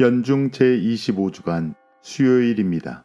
연중 제25주간 수요일입니다.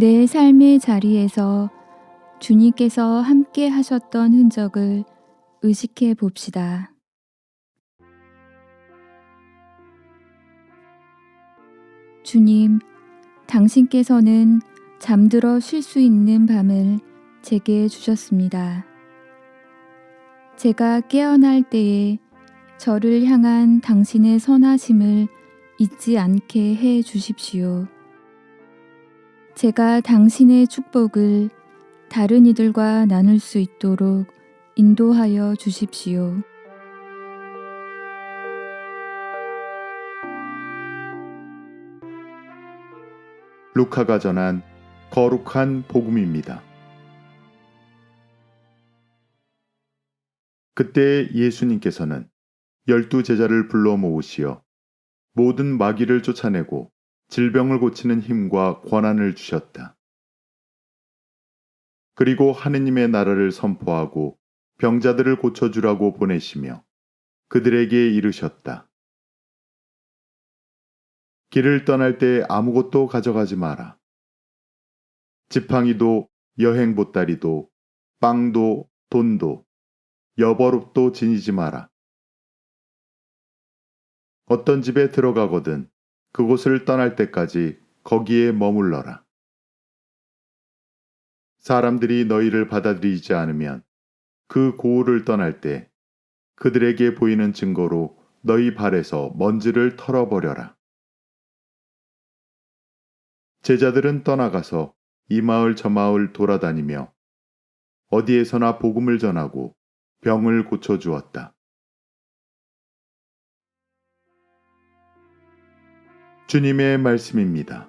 내 삶의 자리에서 주님께서 함께 하셨던 흔적을 의식해 봅시다. 주님, 당신께서는 잠들어 쉴 수 있는 밤을 제게 주셨습니다. 제가 깨어날 때에 저를 향한 당신의 선하심을 잊지 않게 해 주십시오. 제가 당신의 축복을 다른 이들과 나눌 수 있도록 인도하여 주십시오. 루카가 전한 거룩한 복음입니다. 그때 예수님께서는 열두 제자를 불러 모으시어 모든 마귀를 쫓아내고 질병을 고치는 힘과 권한을 주셨다. 그리고 하느님의 나라를 선포하고 병자들을 고쳐주라고 보내시며 그들에게 이르셨다. 길을 떠날 때 아무것도 가져가지 마라. 지팡이도 여행 보따리도 빵도 돈도 여벌옷도 지니지 마라. 어떤 집에 들어가거든 그곳을 떠날 때까지 거기에 머물러라. 사람들이 너희를 받아들이지 않으면 그 고을을 떠날 때 그들에게 보이는 증거로 너희 발에서 먼지를 털어버려라. 제자들은 떠나가서 이 마을 저 마을 돌아다니며 어디에서나 복음을 전하고 병을 고쳐주었다. 주님의 말씀입니다.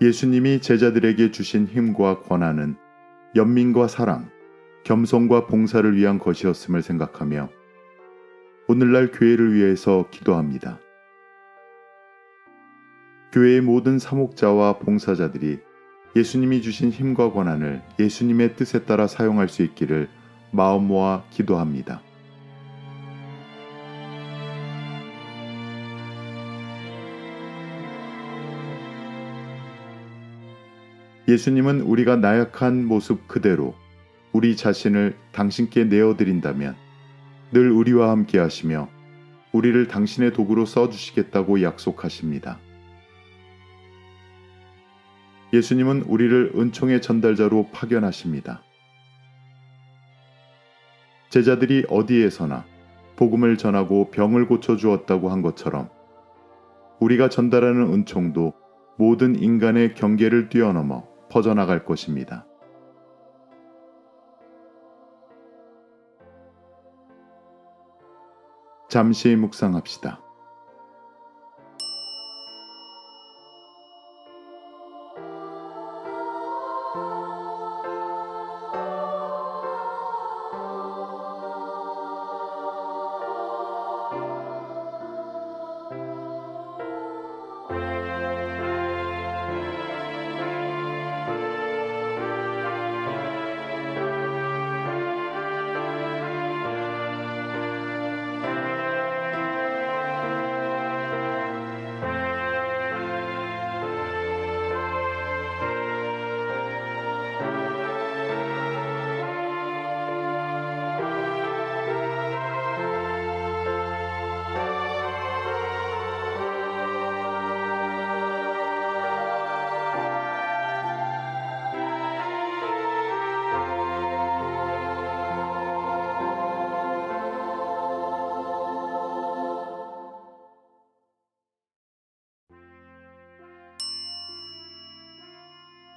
예수님이 제자들에게 주신 힘과 권한은 연민과 사랑, 겸손과 봉사를 위한 것이었음을 생각하며 오늘날 교회를 위해서 기도합니다. 교회의 모든 사목자와 봉사자들이 예수님이 주신 힘과 권한을 예수님의 뜻에 따라 사용할 수 있기를 마음 모아 기도합니다. 예수님은 우리가 나약한 모습 그대로 우리 자신을 당신께 내어드린다면 늘 우리와 함께 하시며 우리를 당신의 도구로 써주시겠다고 약속하십니다. 예수님은 우리를 은총의 전달자로 파견하십니다. 제자들이 어디에서나 복음을 전하고 병을 고쳐 주었다고 한 것처럼 우리가 전달하는 은총도 모든 인간의 경계를 뛰어넘어 퍼져나갈 것입니다. 잠시 묵상합시다. Oh.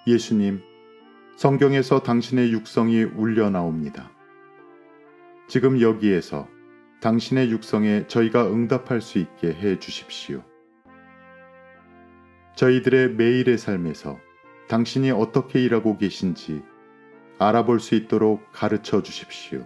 예수님, 성경에서 당신의 육성이 울려 나옵니다. 지금 여기에서 당신의 육성에 저희가 응답할 수 있게 해 주십시오. 저희들의 매일의 삶에서 당신이 어떻게 일하고 계신지 알아볼 수 있도록 가르쳐 주십시오.